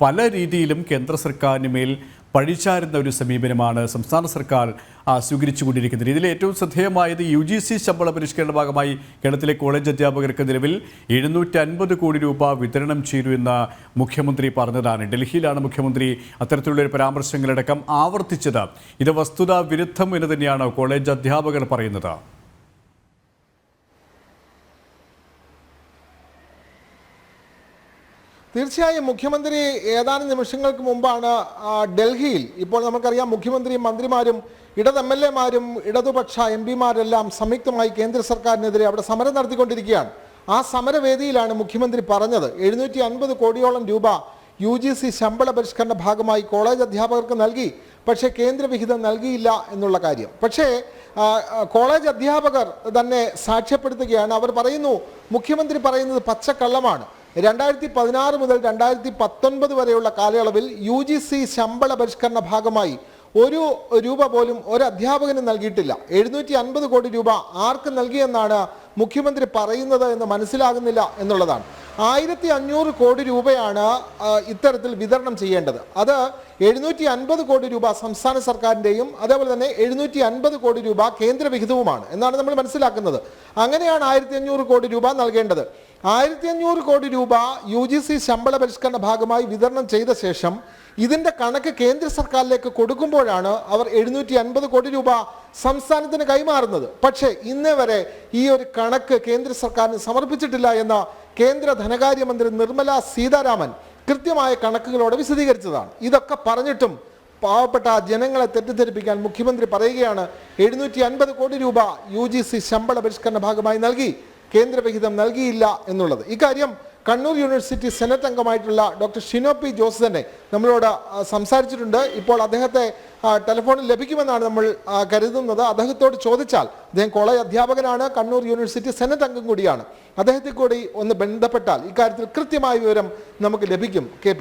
പല രീതിയിലും കേന്ദ്ര സർക്കാരിന് മേൽ പഴിച്ചാരുന്ന ഒരു സമീപനമാണ് സംസ്ഥാന സർക്കാർ സ്വീകരിച്ചുകൊണ്ടിരിക്കുന്നത്. ഇതിൽ ഏറ്റവും ശ്രദ്ധേയമായത് യു ജി സി ശമ്പള പരിഷ്കരണ ഭാഗമായി കേരളത്തിലെ കോളേജ് അധ്യാപകർക്ക് നിലവിൽ എഴുന്നൂറ്റി അൻപത് കോടി രൂപ വിതരണം ചെയ്തു എന്ന് മുഖ്യമന്ത്രി പറഞ്ഞതാണ്. ഡൽഹിയിലാണ് മുഖ്യമന്ത്രി അത്തരത്തിലുള്ള ഒരു പരാമർശങ്ങളടക്കം ആവർത്തിച്ചത്. ഇത് വസ്തുതാ വിരുദ്ധം എന്ന് തന്നെയാണ് കോളേജ് അധ്യാപകർ പറയുന്നത്. തീർച്ചയായും മുഖ്യമന്ത്രി ഏതാനും നിമിഷങ്ങൾക്ക് മുമ്പാണ് ഡൽഹിയിൽ ഇപ്പോൾ നമുക്കറിയാം മുഖ്യമന്ത്രിയും മന്ത്രിമാരും ഇടത് എം എൽ എമാരും ഇടതുപക്ഷ എം പിമാരെല്ലാം സംയുക്തമായി കേന്ദ്ര സർക്കാരിനെതിരെ അവിടെ സമരം നടത്തിക്കൊണ്ടിരിക്കുകയാണ്. ആ സമരവേദിയിലാണ് മുഖ്യമന്ത്രി പറഞ്ഞത്. എഴുന്നൂറ്റി അൻപത് കോടിയോളം രൂപ യു ജി സി ശമ്പള പരിഷ്കരണ ഭാഗമായി കോളേജ് അധ്യാപകർക്ക് നൽകി പക്ഷേ കേന്ദ്രവിഹിതം നൽകിയില്ല എന്നുള്ള കാര്യം. പക്ഷേ കോളേജ് അധ്യാപകർ തന്നെ സാക്ഷ്യപ്പെടുത്തുകയാണ്. അവർ പറയുന്നു മുഖ്യമന്ത്രി പറയുന്നത് പച്ചക്കള്ളമാണ്. രണ്ടായിരത്തി പതിനാറ് മുതൽ രണ്ടായിരത്തി പത്തൊൻപത് വരെയുള്ള കാലയളവിൽ യു ജി സി ശമ്പള പരിഷ്കരണ ഭാഗമായി ഒരു രൂപ പോലും ഒരു അധ്യാപകന് നൽകിയിട്ടില്ല. എഴുന്നൂറ്റി അൻപത് കോടി രൂപ ആർക്ക് നൽകിയെന്നാണ് മുഖ്യമന്ത്രി പറയുന്നത് എന്ന് മനസ്സിലാകുന്നില്ല എന്നുള്ളതാണ്. ആയിരത്തി അഞ്ഞൂറ് കോടി രൂപയാണ് ഇത്തരത്തിൽ വിതരണം ചെയ്യേണ്ടത്. അത് എഴുന്നൂറ്റി അൻപത് കോടി രൂപ സംസ്ഥാന സർക്കാരിന്റെയും അതേപോലെ തന്നെ എഴുന്നൂറ്റി അൻപത് കോടി രൂപ കേന്ദ്ര വിഹിതവുമാണ് എന്നാണ് നമ്മൾ മനസ്സിലാക്കുന്നത്. അങ്ങനെയാണ് ആയിരത്തി അഞ്ഞൂറ് കോടി രൂപ നൽകേണ്ടത്. ആയിരത്തി അഞ്ഞൂറ് കോടി രൂപ യു ജി സി ശമ്പള പരിഷ്കരണ ഭാഗമായി വിതരണം ചെയ്ത ശേഷം ഇതിന്റെ കണക്ക് കേന്ദ്ര സർക്കാരിലേക്ക് കൊടുക്കുമ്പോഴാണ് അവർ എഴുന്നൂറ്റി അൻപത് കോടി രൂപ സംസ്ഥാനത്തിന് കൈമാറുന്നത്. പക്ഷേ ഇന്നേ വരെ ഈ ഒരു കണക്ക് കേന്ദ്ര സർക്കാരിന് സമർപ്പിച്ചിട്ടില്ല എന്ന് കേന്ദ്ര ധനകാര്യമന്ത്രി നിർമ്മല സീതാരാമൻ കൃത്യമായ കണക്കുകളോടെ വിശദീകരിച്ചതാണ്. ഇതൊക്കെ പറഞ്ഞിട്ടും പാവപ്പെട്ട ജനങ്ങളെ തെറ്റിദ്ധരിപ്പിക്കാൻ മുഖ്യമന്ത്രി പറയുകയാണ് എഴുന്നൂറ്റി അൻപത് കോടി രൂപ യു ജി സി ശമ്പള പരിഷ്കരണ ഭാഗമായി നൽകി. കേന്ദ്രവിഹിതം നൽകിയില്ല എന്നുള്ളത്. ഇക്കാര്യം കണ്ണൂർ യൂണിവേഴ്സിറ്റി സെനറ്റ് അംഗമായിട്ടുള്ള ഡോക്ടർ ഷിനോ പി ജോസ് തന്നെ നമ്മളോട് സംസാരിച്ചിട്ടുണ്ട്. ഇപ്പോൾ അദ്ദേഹത്തെ ടെലിഫോണിൽ ലഭിക്കുമെന്നാണ് നമ്മൾ കരുതുന്നത്. അദ്ദേഹത്തോട് ചോദിച്ചാൽ അദ്ദേഹം കോളേജ് അധ്യാപകനാണ് കണ്ണൂർ യൂണിവേഴ്സിറ്റി സെനറ്റ് അംഗം കൂടിയാണ്. അദ്ദേഹത്തെ കൂടി ഒന്ന് ബന്ധപ്പെട്ടാൽ ഇക്കാര്യത്തിൽ കൃത്യമായ വിവരം നമുക്ക് ലഭിക്കും. കെ